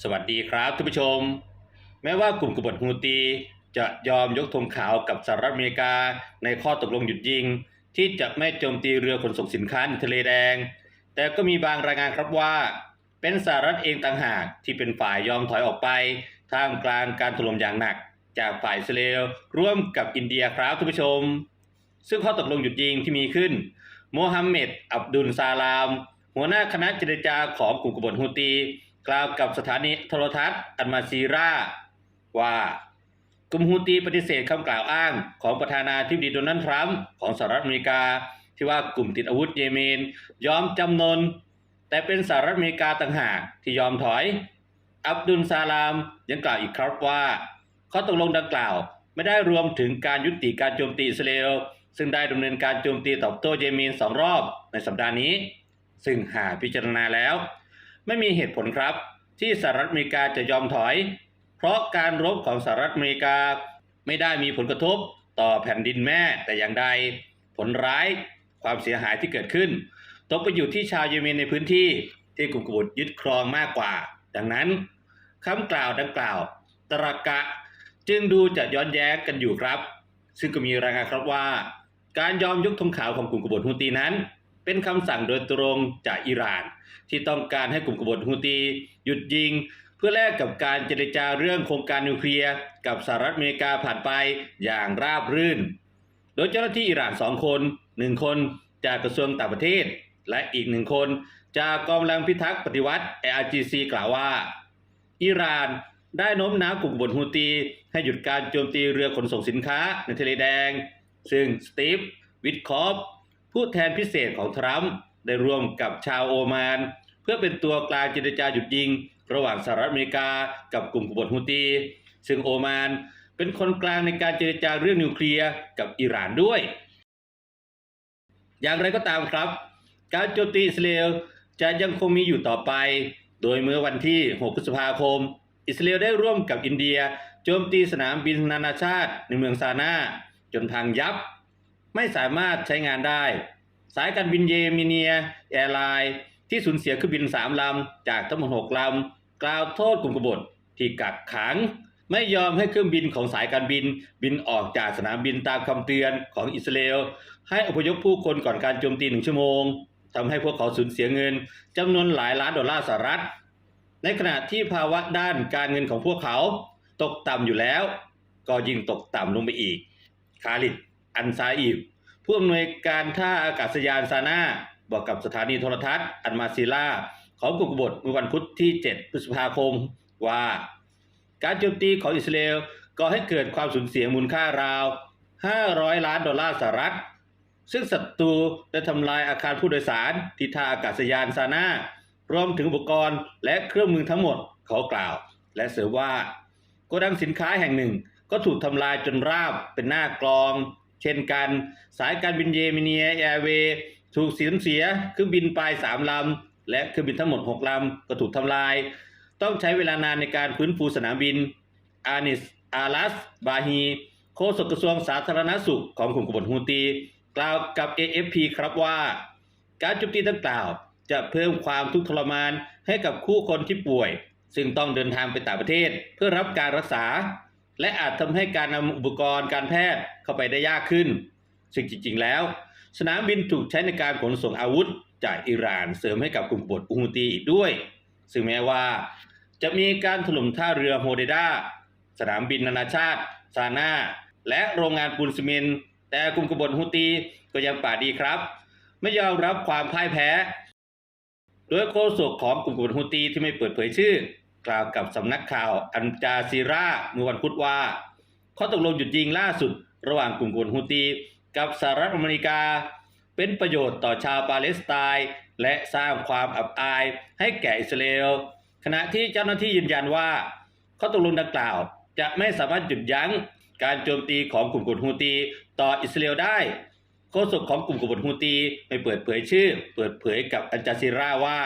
สวัสดีครับท่านผู้ชม แม้ว่ากลุ่มกบฏฮูตีจะยอมยกธงขาวกับสหรัฐอเมริกาในข้อตกลงหยุดยิง ที่จะไม่โจมตีเรือขนส่งสินค้าในทะเลแดง แต่ก็มีบางรายงานครับว่า เป็นสหรัฐเองต่างหากที่เป็นฝ่ายยอมถอยออกไป ท่ามกลางการถล่มอย่างหนัก จากฝ่ายอิสราเอลร่วมกับอินเดียครับท่านผู้ชม ซึ่งข้อตกลงหยุดยิงที่มีขึ้นโมฮัมเหม็ดอับดุลซาลาม หัวหน้าคณะเจรจาของกลุ่มกบฏฮูตี กล่าวกับสถานีโทรทัศน์อันมาซีราว่ากลุ่มฮูตีปฏิเสธคำกล่าวอ้างของประธานาธิบดีโดนัลด์ทรัมป์ของสหรัฐอเมริกา ที่ว่ากลุ่มติดอาวุธเยเมน ยอมจำนน แต่เป็นสหรัฐอเมริกาต่างหากที่ยอมถอย อับดุลซาลามยังกล่าวอีกครับว่าข้อตกลงดังกล่าวไม่ได้รวมถึงการยุติการโจมตีอิสราเอลซึ่งได้ดำเนินการโจมตีตอบโต้เยเมนสองรอบในสัปดาห์นี้ ซึ่งหากพิจารณาแล้ว ไม่มีเหตุผลครับ ที่สหรัฐอเมริกาจะยอมถอย เพราะการรบของสหรัฐอเมริกา ไม่ได้มีผลกระทบต่อแผ่นดินแม่แต่อย่างใด ผลร้ายความเสียหายที่เกิดขึ้น ตกไปอยู่ที่ชาวเยเมนในพื้นที่ที่กลุ่มกบฏยึดครองมากกว่า ดังนั้นคำกล่าวดังกล่าว ตรกะจึงดูจะย้อนแย้งกันอยู่ครับ ซึ่งก็มีรายงานครับว่า การยอมยกธงขาวของกลุ่มกบฏฮูตีนั้น เป็นคำสั่งโดยตรงจากอิหร่าน ที่ต้องการให้กลุ่มกบฏฮูตีหยุดยิง เพื่อแลกกับการเจรจาเรื่องโครงการนิวเคลียร์กับสหรัฐอเมริกาผ่านไปอย่างราบรื่น โดยเจ้าหน้าที่อิหร่านสองคนหนึ่งคนจากกระทรวงต่างประเทศ และอีกหนึ่งคน จากกองกำลังพิทักษ์ปฏิวัติ ARGC กล่าวว่า อิหร่านได้โน้มน้าวกลุ่มกบฏฮูตี ให้หยุดการโจมตีเรือขนส่งสินค้าในทะเลแดง ซึ่งสตีฟวิทคอฟ ผู้แทนพิเศษของทรัมป์ได้ร่วมกับชาวโอมาน เพื่อเป็นตัวกลางเจรจาหยุดยิง ระหว่างสหรัฐอเมริกากับกลุ่มกบฏฮูตี ซึ่งโอมานเป็นคนกลางในการเจรจาเรื่องนิวเคลียร์กับอิหร่านด้วย อย่างไรก็ตามครับ การโจมตีอิสราเอลจะยังคงมีอยู่ต่อไป โดยเมื่อวันที่ 6 พฤษภาคม อิสราเอลได้ร่วมกับอินเดีย โจมตีสนามบินนานาชาติในเมืองซานาจนพังยับ ไม่สามารถใช้งานได้ สายการบินเยมิเนียแอร์ไลน์ที่สูญเสียเครื่องบิน 3 ลำ จากทั้งหมด 6 ลำ กล่าวโทษกลุ่มกบฏที่กักขัง ไม่ยอมให้เครื่องบินของสายการบิน บินออกจากสนามบินตามคำเตือนของอิสราเอลให้อพยพผู้คนก่อนการโจมตีหนึ่งชั่วโมงทำให้พวกเขาสูญเสียเงินจำนวนหลายล้านดอลลาร์สหรัฐ ในขณะที่ภาวะด้านการเงินของพวกเขา ตกต่ำอยู่แล้ว ก็ยิ่งตกต่ำลงไปอีก คาลิด อันซาอีบผู้อำนวยการท่าอากาศยานซาน่าบอกกับสถานีโทรทัศน์อันมาซิล่าของกลุ่มกบฏเมื่อวันพุธที่ 7 พฤษภาคมว่า การโจมตีของอิสราเอลก่อให้เกิดความสูญเสียมูลค่าราว 500 ล้านดอลลาร์สหรัฐ ซึ่งศัตรูได้ทำลายอาคารผู้โดยสารที่ท่าอากาศยานซาน่ารวมถึงอุปกรณ์และเครื่องมือทั้งหมดเขากล่าว และเสริมว่าโกดังสินค้าแห่งหนึ่งก็ถูกทำลายจนราบเป็นหน้ากลอง เช่นกัน สายการบินเยมิเนียแอร์เวย์ถูกเสูญเสียเครื่องบินปลายสามลำ และเครื่องบินทั้งหมด 6 ลำ ก็ถูกทำลาย ต้องใช้เวลานานในการฟื้นฟูสนามบินอานิสอาลัสบาฮีโฆษกกระทรวงสาธารณสุขของกลุ่มกบฏฮูตี กล่าวกับ AFP ครับว่า การโจมตีดังกล่าว จะเพิ่มความทุกข์ทรมานให้กับคู่คนที่ป่วย ซึ่งต้องเดินทางไปต่างประเทศเพื่อรับการรักษา และอาจทำให้การนำอุปกรณ์การแพทย์เข้าไปได้ยากขึ้น ซึ่งจริง ๆ แล้ว สนามบินถูกใช้ในการขนส่งอาวุธจากอิหร่านเสริมให้กับกลุ่มกบฏอูฮูตีอีกด้วย ซึ่งแม้ว่า จะมีการถล่มท่าเรือโฮเดดาสนามบินนานาชาติ ซาน่าและโรงงานปูนซีเมนต์แต่กลุ่มกบฏฮูตีก็ยังป่าดีครับ ไม่ยอมรับความพ่ายแพ้ โดยโฆษกของกลุ่มกบฏฮูตีที่ไม่เปิดเผยชื่อ กล่าวกับสำนักข่าวอันจาซีราเมื่อวันพุธว่า ข้อตกลงหยุดยิงล่าสุด ระหว่างกลุ่มกบฏฮูตีกับสหรัฐอเมริกา เป็นประโยชน์ต่อชาวปาเลสไตน์และสร้างความอับอายให้แก่อิสราเอลขณะที่เจ้าหน้าที่ยืนยันว่า ข้อตกลงดังกล่าว จะไม่สามารถหยุดยั้งการโจมตีของกลุ่มกบฏฮูตีต่ออิสราเอลได้โฆษกของกลุ่มกบฏฮูตีไม่เปิดเผยชื่อ เปิดเผยกับอันจาซิราว่า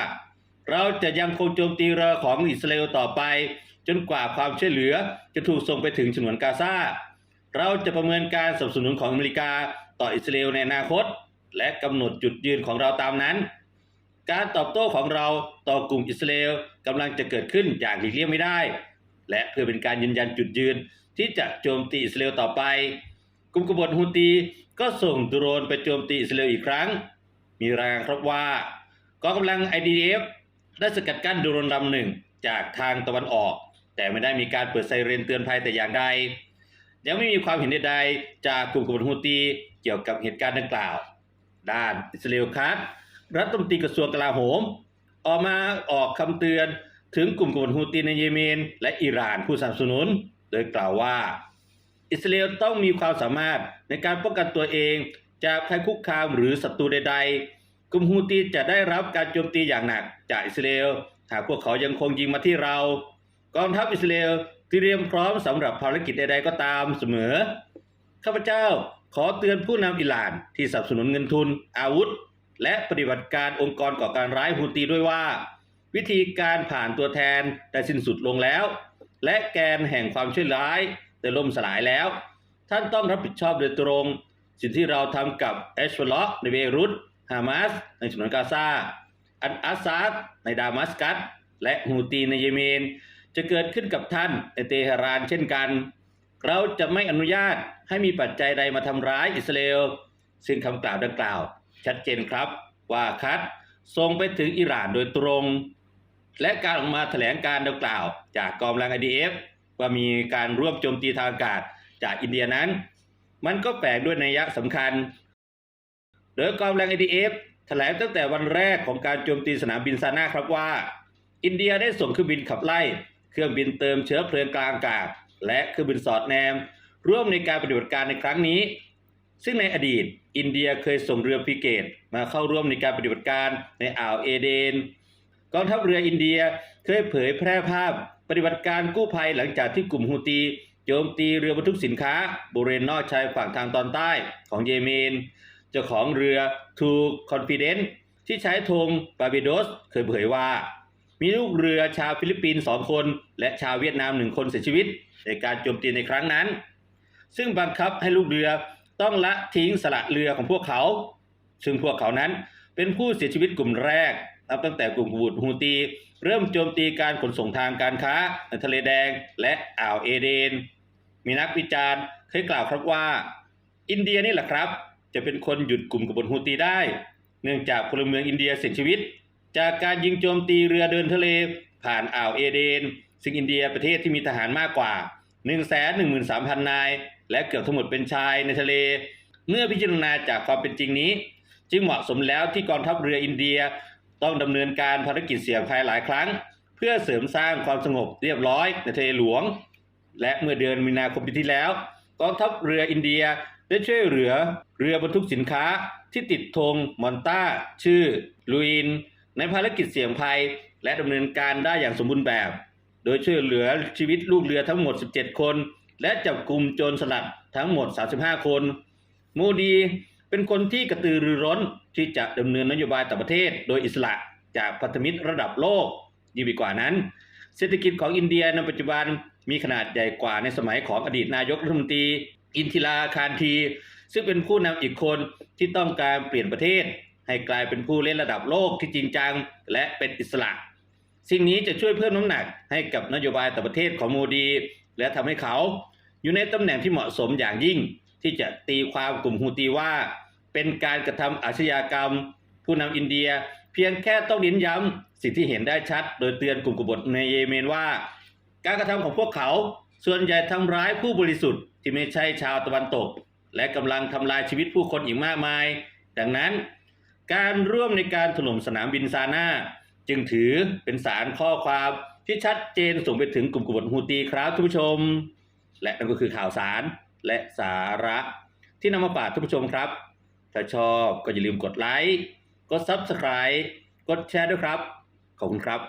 เราจะยังคงโจมตีเรือของอิสราเอลต่อไป จนกว่าความช่วยเหลือจะถูกส่งไปถึงฉนวนกาซาเราจะประเมินการสนับสนุนของอเมริกาต่ออิสราเอลในอนาคต และกำหนดจุดยืนของเราตามนั้น การตอบโต้ของเราต่อกลุ่มอิสราเอลกำลังจะเกิดขึ้นอย่างหลีกเลี่ยงไม่ได้ และเพื่อเป็นการยืนยันจุดยืนที่จะโจมตีอิสราเอลต่อไป กลุ่มกบฏฮูตีก็ส่งโดรนไปโจมตีอิสราเอลอีกครั้ง มีรายงานครับว่ากองกำลัง IDF ได้สกัดกั้นโดรนลำหนึ่งจากทางตะวันออก แต่ไม่ได้มีการเปิดไซเรนเตือนภัยแต่อย่างใดยังไม่มีความเห็นใดๆจากกลุ่มกบฏฮูตีเกี่ยวกับเหตุการณ์ดังกล่าว ด้านอิสราเอลคัสรัฐมนตรีกระทรวงกลาโหม ออกมาออกคำเตือนถึงกลุ่มกบฏฮูตีในเยเมน และอิหร่านผู้สนับสนุน โดยกล่าวว่า อิสราเอลต้องมีความสามารถในการป้องกันตัวเองจากภัยคุกคามหรือศัตรูใด ๆ กลุ่มฮูตีจะได้รับการโจมตีอย่างหนักจากอิสราเอลหากพวกเขายังคงยิงมาที่เรา กองทัพอิสราเอลเตรียมพร้อมสำหรับภารกิจใดๆก็ตามเสมอ ข้าพเจ้าขอเตือนผู้นำอิหร่านที่สนับสนุนเงินทุน อาวุธ และปฏิบัติการองค์กรก่อการร้ายฮูตีด้วยว่า วิธีการผ่านตัวแทนได้สิ้นสุดลงแล้ว และแกนแห่งความช่วยร้ายได้ล่มสลายแล้ว ท่านต้องรับผิดชอบโดยตรง สิ่งที่เราทำกับเอชฟลอในเบรุต ฮามาสในฉนวนกาซา อันอาซาดในดามัสกัส และฮูตีในเยเมน จะเกิดขึ้นกับท่านในเตหะรานเช่นกัน เราจะไม่อนุญาตให้มีปัจจัยใดมาทำร้ายอิสราเอล ซึ่งคำกล่าวดังกล่าว ชัดเจนครับว่าคัดส่งไปถึงอิหร่านโดยตรง และการออกมาแถลงการดังกล่าว จากกองกำลัง IDF ว่ามีการร่วมโจมตีทางอากาศจากอินเดียนั้น มันก็แฝงด้วยนัยยะสำคัญ โดยกองกำลัง IDF แถลงตั้งแต่วันแรกของการโจมตีสนามบินซาน่าครับว่า อินเดียได้ส่งเครื่องบินขับไล่ เครื่องบินเติมเชื้อเพลิงกลางอากาศ และเครื่องบินสอดแนม ร่วมในการปฏิบัติการในครั้งนี้ ซึ่งในอดีต อินเดียเคยส่งเรือฟริเกตมาเข้าร่วมในการปฏิบัติการในอ่าวเอเดนกองทัพเรืออินเดียเคยเผยแพร่ภาพปฏิบัติการกู้ภัยหลังจากที่กลุ่มฮูตีโจมตีเรือบรรทุกสินค้าบริเวณนอกชายฝั่งทางตอนใต้ของเยเมน จ้าของเรือทูคอนฟิเดนที่ใช้ธงบาบิโดสเคยเผยว่า มีลูกเรือชาวฟิลิปปินส์สองคน และชาวเวียดนามหนึ่งคนเสียชีวิต ในการโจมตีในครั้งนั้น ซึ่งบังคับให้ลูกเรือต้องละทิ้งสละเรือของพวกเขา ซึ่งพวกเขานั้นเป็นผู้เสียชีวิตกลุ่มแรกนับตั้งแต่กลุ่มบูดฮูตี เริ่มโจมตีการขนส่งทางการค้าในทะเลแดงและอ่าวเอเดน มีนักวิจารณ์เคยกล่าวครับว่า อินเดียนี่แหละครับ จะเป็นคนหยุดกลุ่มกบฏฮูตีได้ เนื่องจากพลเมืองอินเดียเสียชีวิต จากการยิงโจมตีเรือเดินทะเล ผ่านอ่าวเอเดน ซึ่งอินเดียประเทศที่มีทหารมากกว่า 113,000 นาย และเกือบทั้งหมดเป็นชายในทะเล เมื่อพิจารณาจากความเป็นจริงนี้ จึงเหมาะสมแล้วที่กองทัพเรืออินเดียต้องดำเนินการภารกิจเสี่ยงภัยหลายครั้ง เพื่อเสริมสร้างความสงบเรียบร้อยในทะเลหลวง และเมื่อเดือนมีนาคมปีที่แล้วกองทัพเรืออินเดีย ได้ช่วยเหลือเรือบรรทุกสินค้าที่ติดธงมอนตาชื่อลูอิน ในภารกิจเสี่ยงภัย และดำเนินการได้อย่างสมบูรณ์แบบ โดยช่วยเหลือชีวิตลูกเรือทั้งหมด 17 คน และจับกลุ่มโจรสลัดทั้งหมด 35 คนโมดีเป็นคนที่กระตือรือร้นที่จะดำเนินนโยบายต่างประเทศ โดยอิสระจากพันธมิตรระดับโลกยิ่งไปกว่านั้น เศรษฐกิจของอินเดียในปัจจุบันมีขนาดใหญ่กว่าในสมัยของอดีตนายกรัฐมนตรี อินทิราคารที ซึ่งเป็นผู้นำอีกคนที่ต้องการเปลี่ยนประเทศ ให้กลายเป็นผู้เล่นระดับโลกที่จริงจัง และเป็นอิสระ สิ่งนี้จะช่วยเพิ่มน้ำหนักให้กับนโยบายต่างประเทศของโมดี และทำให้เขาอยู่ในตำแหน่งที่เหมาะสมอย่างยิ่ง ที่จะตีความกลุ่มฮูตีว่า เป็นการกระทำอาชญากรรม ผู้นำอินเดีย เพียงแค่ต้องเน้นย้ำสิ่งที่เห็นได้ชัด โดยเตือนกลุ่มกบฏในเยเมนว่า การกระทำของพวกเขา ส่วนใหญ่ทำร้ายผู้บริสุทธิ์ที่ไม่ใช่ชาวตะวันตก และกำลังทำลายชีวิตผู้คนอีกมากมาย ดังนั้น การร่วมในการถล่มสนามบินซาน่าจึงถือเป็นสารข้อความที่ชัดเจนส่งไปถึงกลุ่มกบฏฮูตีครับท่านผู้ชม และนั่นก็คือข่าวสารและสาระที่นำมาฝากท่านผู้ชมครับ ถ้าชอบก็อย่าลืมกดไลค์ กด Subscribe กดแชร์ด้วยครับ ขอบคุณครับ